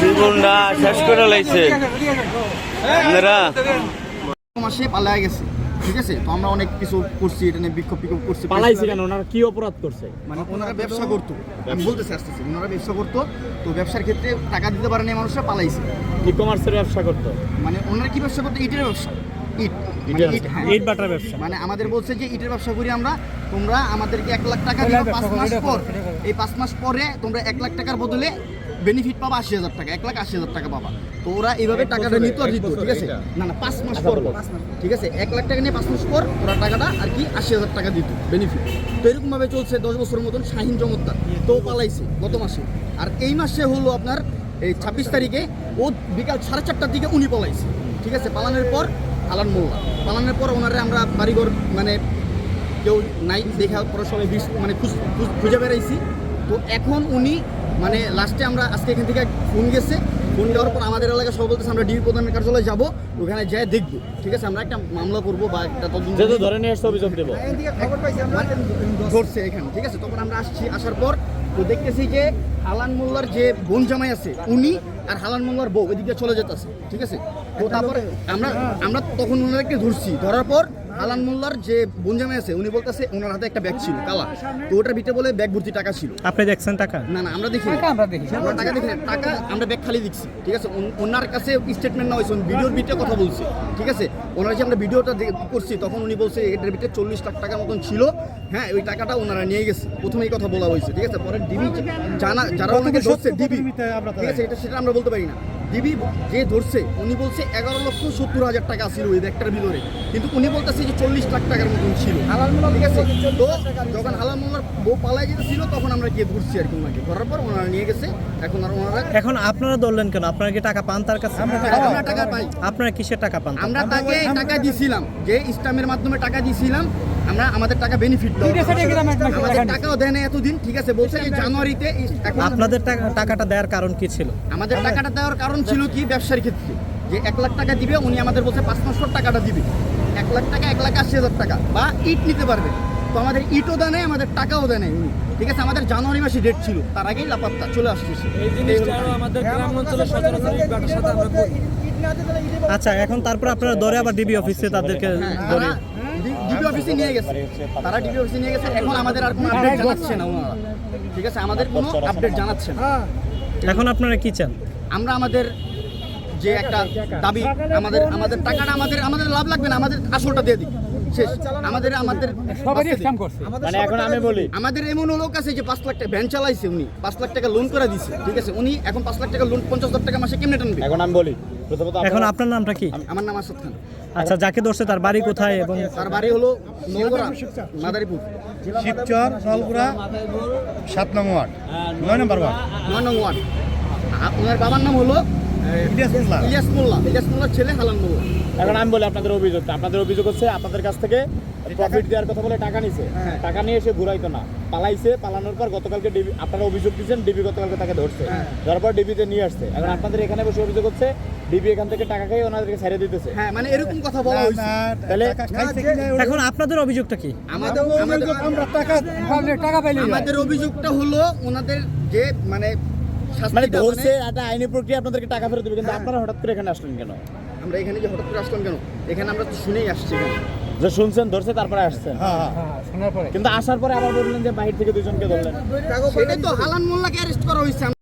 জীবনটা শেষ করে লাইছে। আপনারা? মাসে পালায় গেছে ঠিক আছে? তো আমরা অনেক কিছু করছি এটা নিয়ে বিক্ষোভ বিক্ষোভ করছি। পালাইছে কেন? ওনারা কি অপরাধ করছে? মানে ওনারা ব্যবসা করতো। আমি বলতেছি আসতেছি। ওনারা ব্যবসা করতো তো ব্যবসার ক্ষেত্রে টাকা দিতে পারেনি মানুষরা পালাইছে। ই কমার্সের ব্যবসা করতো? মানে ওনারা কি ব্যবসা করতো? ইটের ব্যবসা। ইট। মানে ইট, হ্যাঁ। বাটার ব্যবসা। মানে আমাদের বলছে যে ইটের ব্যবসা করি আমরা তোমরা আমাদেরকে এক লাখ টাকা দিবে পাঁচ মাস পর। এই পাঁচ মাস পরে তোমরা এক লাখ টাকার বদলে বেনিফিট পাবা আশি হাজার টাকা এক লাখ আশি হাজার টাকা পাবা। তো ওরা এইভাবে টাকাটা নিত আর দিত ঠিক আছে? না না পাঁচ মাস পর। ঠিক আছে? এক লাখ টাকা নিয়ে পাঁচ মাস পর ওরা টাকাটা আর কি আশি হাজার টাকা দিত বেনিফিট তো এরকম ভাবে চলছে দশ বছরের মতন শাহিন চমৎকার তো পালাইছে গত মাসে। আর এই মাসে হলো আপনার এই ছাব্বিশ তারিখে ও বিকাল সাড়ে চারটার দিকে উনি পলাইছে ঠিক আছে? পালানোর পর আলান মোল্লা। পালানোর পর ওনারে আমরা বাড়িঘর মানে কেউ নাই দেখা পরে সবাই মানে খুঁজে বেড়াইছি। তো এখন উনি মানে লাস্টে আমরা আজকে এখান থেকে ফোন গেছে। ফোন দেওয়ার পর আমাদের এলাকায় সব বলতেছে আমরা ডিবি প্রধানের কার্যালয়ে যাব ওখানে যাই দেখব। ঠিক আছে আমরা একটা মামলা করব বা একটা তদন্ত যেহেতু ধরে নিয়ে এসে অভিযোগ দেবো। মানে ধরছে এখানে ঠিক আছে? তখন আমরা আসছি আসার পর তো দেখতেছি যে হালান মোল্লার যে বোন জামাই আছে উনি আর হালান মোল্লার বউ এদিকে চলে যেতেছে ঠিক আছে? তো তারপরে আমরা আমরা তখন ওনাদেরকে ধরছি ধরার পর হালান মোল্লার যে বোন জামাই আছে উনি বলতেছে ওনার হাতে একটা ব্যাগ ছিল কালা তো ওটার ভিতরে বলে ব্যাগ ভর্তি টাকা ছিল। আপনি দেখছেন টাকা? না না আমরা দেখি আমরা দেখি আমরা টাকা দেখি টাকা আমরা ব্যাগ খালি দিচ্ছি ঠিক আছে? ওনার কাছে স্টেটমেন্ট না হয়েছে ভিডিওর ভিতরে কথা বলছি ঠিক আছে? ওনার যে আমরা ভিডিওটা করছি তখন উনি বলছে এটার ভিতরে চল্লিশ লাখ টাকার মতন ছিল। হ্যাঁ ওই টাকাটা ওনারা নিয়ে গেছে। প্রথমে এই কথা বলা হয়েছে ঠিক আছে? পরে ডিবি জানা যারা ওনাকে ধরছে ডিবি ঠিক আছে? এটা সেটা আমরা বলতে পারি না। ডিবি যে ধরছে উনি বলছে এগারো লক্ষ সত্তর হাজার টাকা ছিল ওই ব্যাগটার ভিতরে। কিন্তু উনি বলতেছে যে চল্লিশ লাখ টাকার মতন ছিল। ঠিক আছে? তো যখন হালাল মোল্লার বউ পালাই যেতেছিল তখন আমরা গিয়ে ধরছি আর কি ওনাকে। ধরার পর ওনারা নিয়ে গেছে। এখন আর ওনারা এখন আপনারা ধরলেন কেন? আপনারা কি টাকা পান তার কাছে? আমরা টাকা পাই। আপনারা কিসের টাকা পান? আমরা তাকে টাকা দিছিলাম। যে ইসলামের মাধ্যমে টাকা দিছিলাম আমরা আমাদের টাকা বেনিফিট আমাদের টাকাও দেয় না এতদিন ঠিক আছে? বলছে যে জানুয়ারিতে আপনাদের টাকাটা দেওয়ার কারণ কি ছিল? আমাদের টাকাটা দেওয়ার কারণ ছিল কি? ব্যবসার ক্ষেত্রে। যে এক লাখ টাকা দিবে উনি আমাদের বলছে পাঁচ পর টাকাটা দিবে। এক লাখ টাকা এক লাখ আশি হাজার টাকা। বা ইট নিতে পারবে। তো আমাদের ইটও দেয় নাই আমাদের টাকাও দেয় নাই উনি। ঠিক আছে? আমাদের জানুয়ারি মাসে ডেট ছিল। তার আগেই লাপাত্তা চলে হলো কাহিনী। আচ্ছা এখন তারপর আপনারা দরে আবার ডিবি অফিসে তাদেরকে হ্যাঁ, ডিবি অফিসে নিয়ে গেছে। তারা ডিবি অফিসে নিয়ে গেছে। এখন আমাদের আর কোনো আপডেট জানাচ্ছে না ওনারা। ঠিক আছে? আমাদের কোনো আপডেট জানাচ্ছে না। এখন আপনারা কি চান? আমরা আমাদের যে একটা দাবি আমাদের আমাদের টাকাটা আমাদের আমাদের লাভ লাগবে না। আমাদের আসলটা দিয়ে দিই। শেষ। আমাদের আমাদের মানে এখন আমি বলি আমাদের এমন লোক আছে যে পাঁচ লাখ টাকা ভ্যান চালাইছে উনি। পাঁচ লাখ টাকা লোন করে দিছে ঠিক আছে? উনি এখন পাঁচ লাখ টাকা লোন পঞ্চাশ হাজার টাকা মাসে কেমনে টানবে? এখন আমি বলি এখন আপনারা- আপনার নামটা কি? আমার নাম আসাদ খান। আচ্ছা যাকে ধরছে তার বাড়ি কোথায় এবং তার বাড়ি হলো মাদারীপুর। শিবচর নলপুরা সাত নং ওয়ার্ড। নয় নম্বর ওয়ার্ড। নয় নং ওয়ার্ড। আ- ওনার বাবার নাম হলো ইলিয়াস মোল্লা। ইলিয়াস মোল্লার ছেলে হালান মোল্লা। এখন আমি বলি আপনাদের অভিযোগ আপনাদের অভিযোগ হচ্ছে আপনাদের কাছ থেকে প্রফিট দেওয়ার কথা বলে টাকা নিছে। টাকা নিয়ে এসে ঘুরাইতো না। পালাইছে পালানোর পর গতকালকে ডিবি আপনারা অভিযোগ দিচ্ছেন ডিবি গতকালকে তাকে ধরছে। ধরার পর ডিবিতে নিয়ে আসছে। এখন আপনাদের এখানে বসে অভিযোগ হচ্ছে ডিবি এখান থেকে টাকা খেয়ে ওনাদেরকে ছেড়ে দিতেছে। হ্যাঁ মানে এরকম কথা বলা হয়েছে। তাহলে- এখন আপনাদের অভিযোগটা কি? আমাদের আমাদের আমরা টাকা আমাদের অভিযোগটা হলো ওনাদের যে মানে মানে ধরছে মানে একটা আইনি প্রক্রিয়া আপনাদেরকে টাকা ফেরত দেবে কিন্তু আপনারা হঠাৎ করে এখানে আসলেন কেন? আমরা এখানে যে হঠাৎ করে আসলাম কেন? এখানে আমরা তো শুনেই আসছি যে শুনছেন ধরছে তারপরে আসছেন। হ্যাঁ হ্যাঁ। কিন্তু আসার পরে আবার বললেন যে বাহির থেকে দুজনকে ধরলেন। তো হালান মোল্লাকে অ্যারেস্ট করা হয়েছে।